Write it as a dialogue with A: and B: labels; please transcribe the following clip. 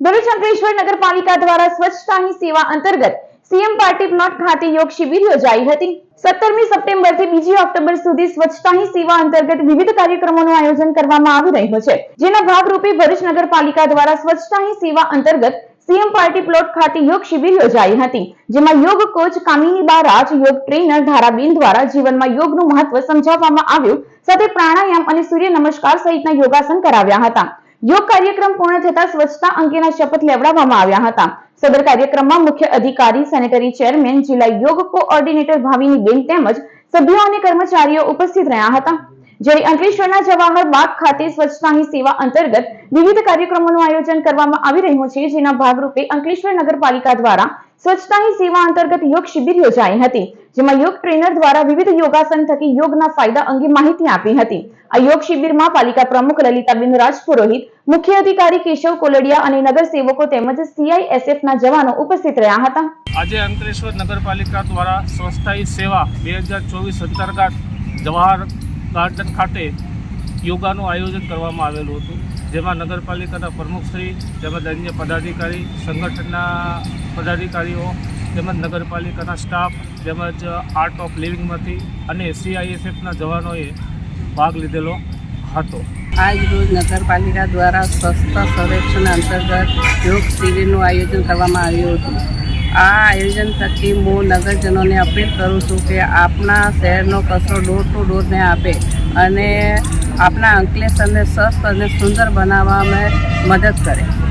A: ભરૂચ નગરપાલિકા દ્વારા સ્વચ્છતા હી સેવા અંતર્ગત સીએમ પાર્ટી પ્લોટ ખાતે યોગ શિબિર યોજાઈ હતી. સત્તરમી સપ્ટેમ્બરથી બીજી ઓક્ટોબર સુધી સ્વચ્છતા હી સેવા અંતર્ગત વિવિધ કાર્યક્રમોનું આયોજન કરવામાં આવી રહ્યું છે. જેના ભાગરૂપે ભરૂચ નગરપાલિકા દ્વારા સ્વચ્છતા હી સેવા અંતર્ગત સીએમ પાર્ટી પ્લોટ ખાતે યોગ શિબિર યોજાઈ હતી. જેમાં યોગ કોચ કામિની બા રાજ, યોગ ટ્રેનર ધારાબેન દ્વારા જીવનમાં યોગનું મહત્વ સમજાવવામાં આવ્યું. સાથે પ્રાણાયામ અને સૂર્ય નમસ્કાર સહિતના યોગાસન કરાવ્યા હતા. યોગ કાર્યક્રમ પૂર્ણ થતા સ્વચ્છતા અંગેના શપથ લેવડાવવામાં આવ્યા હતા. સદર કાર્યક્રમમાં મુખ્ય અધિકારી, સેનેટરી ચેરમેન, જિલ્લા યોગ કોઓર્ડિનેટર ભાવિની બેન તેમજ સભ્યો અને કર્મચારીઓ ઉપસ્થિત રહ્યા હતા. જ્યારે અંકલેશ્વરના જવાહર ખાતે સ્વચ્છતા હી સેવા અંતર્ગત વિવિધ કાર્યક્રમોનું આયોજન કરવામાં આવી રહ્યું છે, જેના ભાગરૂપે અંકલેશ્વર નગરપાલિકા દ્વારા સ્વચ્છતા હી સેવા અંતર્ગત યોગ શિબિર યોજાઈ હતી, જેમાં યોગ ટ્રેનર દ્વારા વિવિધ યોગાસન થકી યોગના ફાયદા અંગે માહિતી આપી હતી. આ યોગ શિબિરમાં પાલિકા પ્રમુખ લલિતાબેન રાજપુરોહિત મુખ્ય અધિકારી કેશવ કોલડિયા અને નગરસેવકો તેમજ સીઆઈએસએફ ના જવાનો ઉપસ્થિત રહ્યા હતા.
B: આજે અંકલેશ્વર નગરપાલિકા દ્વારા સ્વચ્છતા સેવા બે અંતર્ગત જવાહર ગાર્ડન ખાતે યોગાનું આયોજન કરવામાં આવેલું હતું. જેમાં નગરપાલિકાના પ્રમુખશ્રી તેમજ અન્ય પદાધિકારી, સંગઠનના પદાધિકારીઓ, તેમજ નગરપાલિકાના સ્ટાફ, તેમજ આર્ટ ઓફ લિવિંગમાંથી અને સીઆઈએસએફના જવાનોએ ભાગ લીધેલો હતો.
C: આજ રોજ નગરપાલિકા દ્વારા સ્વચ્છતા સર્વેક્ષણ અંતર્ગત યોગ શિબિરનું આયોજન કરવામાં આવ્યું હતું. આ આયોજન થકી હું નગરજનોને અપીલ કરું છું કે આપણા શહેરનો કચરો ડોર ટુ ડોરને આપે અને આપણા અંકલેશ્વરને સ્વસ્થ અને સુંદર બનાવવામાં મદદ કરે.